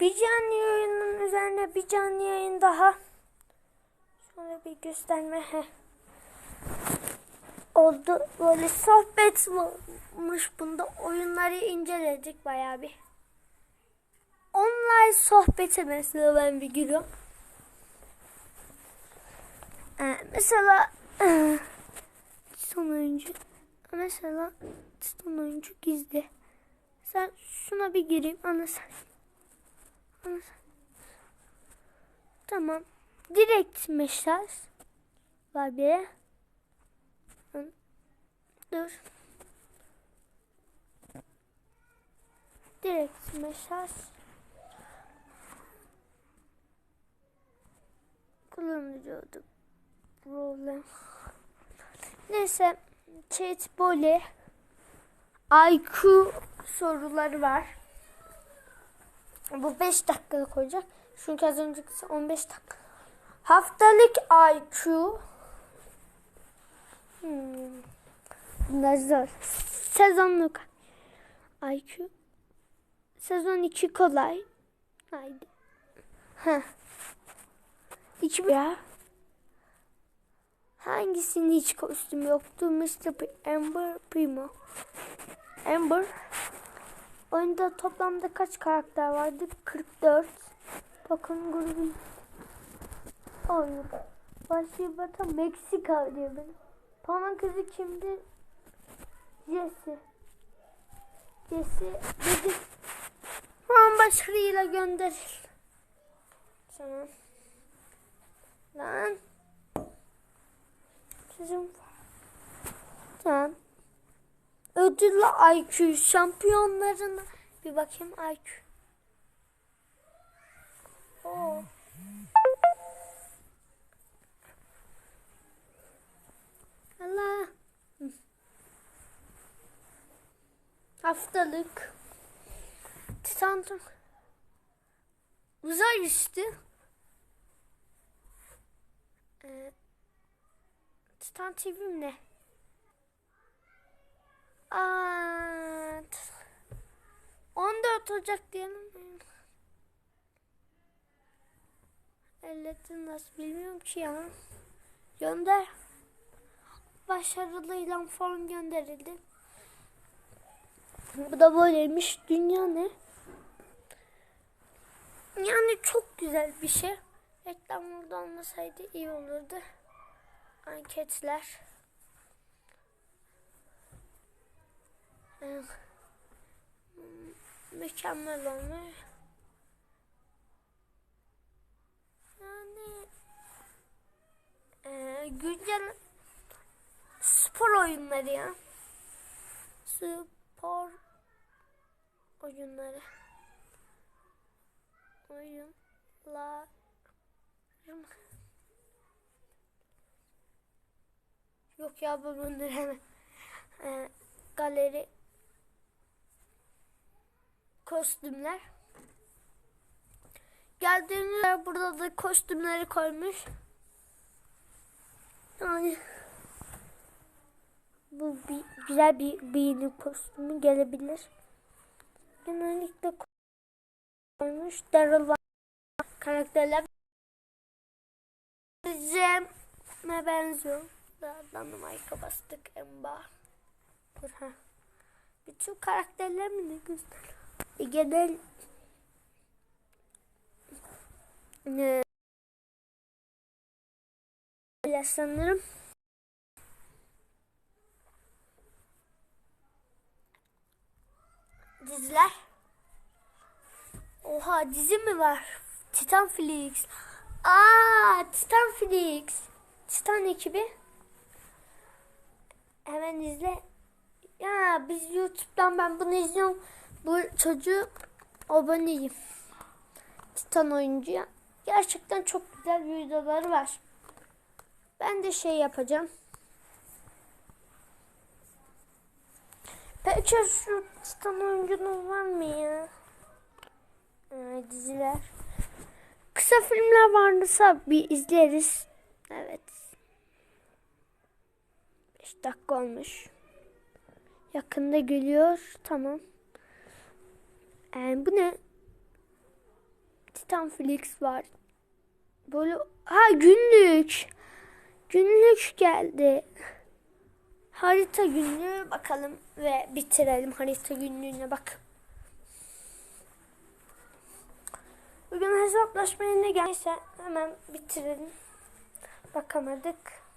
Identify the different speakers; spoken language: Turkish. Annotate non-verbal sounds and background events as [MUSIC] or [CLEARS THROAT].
Speaker 1: Bir canlı yayının üzerine bir canlı yayın daha. Şöyle bir gösterme. Oldu. Böyle sohbet olmuş bunda. Oyunları inceledik bayağı bir. Online sohbete mesela ben bir giriyorum. Ee, mesela [CLEARS THROAT] son oyuncu mesela son oyuncu gizli. Sen şuna bir gireyim anlasın. Tamam. Direkt mesaj var bir. Dur. Direkt mesaj. Kullanıcı adı problem. Neyse chat böyle IQ soruları var. Bu 5 dakikalık olacak. Çünkü az önceki 15 dakika. Haftalık IQ. Hmm. Bunlar zor. Sezonluk IQ. Sezon 2 kolay. Haydi. Heh. İki ya. Hangisinin hiç kostüm yoktu? Mr. P Amber Primo. Amber. Oyunda toplamda kaç karakter vardı? 44. Bakın grubun. Oyun. Başlıbata Meksika diyor benim. Paman kızı kimdi? Jesse. Jesse dedi. Tamam başarıyla gönderil. Tamam. Lan. Sizin Tamam. Ödüllü IQ şampiyonlarına bir bakayım IQ. Oo. Allah. Haftalık. Titantum. Uzay üstü. Ee, Titan TV mi ne? Aa, t- 14 Ocak diyelim. Elletin nasıl bilmiyorum ki ya. Gönder. Başarılı ilan falan gönderildi. Bu da böyleymiş. Dünya ne? Yani çok güzel bir şey. Reklam burada olmasaydı iyi olurdu. Anketler. Mükemmel olmuş. Yani ee, güncel spor oyunları ya. Spor oyunları. Oyunlar. Yok ya bu bunları hemen. Ee, galeri kostümler. Geldiğimizde burada da kostümleri koymuş. Yani bu bir, güzel bir biyinin kostümü gelebilir. Genellikle koymuş. Daryl. Karakterler Cem'e benziyor. Daha Mike'a bastık Emba. Dur. Bütün karakterler mi ne göster? Genel ne Öyle sanırım. Diziler. Oha dizi mi var? Titan Flix. Aa Titan Flix. Titan ekibi. Hemen izle. Ya biz YouTube'dan ben bunu izliyorum. Bu çocuğu aboneyim. Titan oyuncuya. Gerçekten çok güzel videoları var. Ben de şey yapacağım. Peki şu Titan oyuncunun var mı ya? Ee, diziler. Kısa filmler varsa bir izleriz. Evet. 5 dakika olmuş. Yakında geliyor. Tamam. Ee, bu ne? Titanflix var. Böyle ha günlük. Günlük geldi. Harita günlüğü bakalım ve bitirelim harita günlüğüne bak. Bugün hesaplaşmaya ne gelirse hemen bitirelim. Bakamadık.